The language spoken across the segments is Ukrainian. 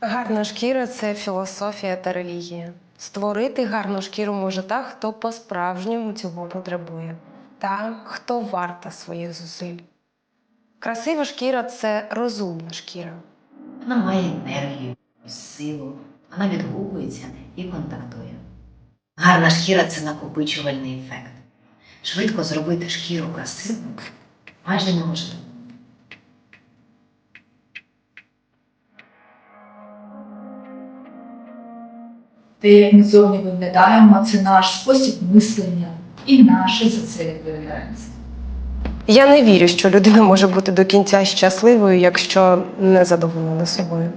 Гарна шкіра це філософія та релігія. Створити гарну шкіру може та, хто по-справжньому цього потребує, та хто варта своїх зусиль. Красива шкіра це розумна шкіра. Вона має енергію, силу, вона відгукується і контактує. Гарна шкіра це накопичувальний ефект. Швидко зробити шкіру красивою майже неможливо. Те, як ми зовні виглядаємо, це наш спосіб мислення і наше за це відповідальність. Я не вірю, що людина може бути до кінця щасливою, якщо не задоволена собою.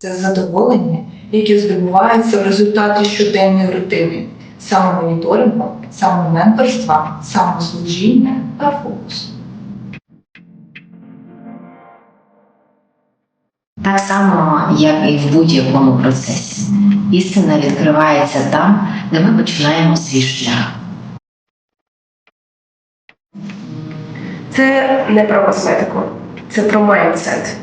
Це задоволення, яке здобувається в результаті щоденної рутини, самомоніторингу, самоменторства, самослужіння та фокусу. Так само, як і в будь-якому процесі. Істина відкривається там, де ми починаємо свій шлях. Це не про косметику, це про майндсет.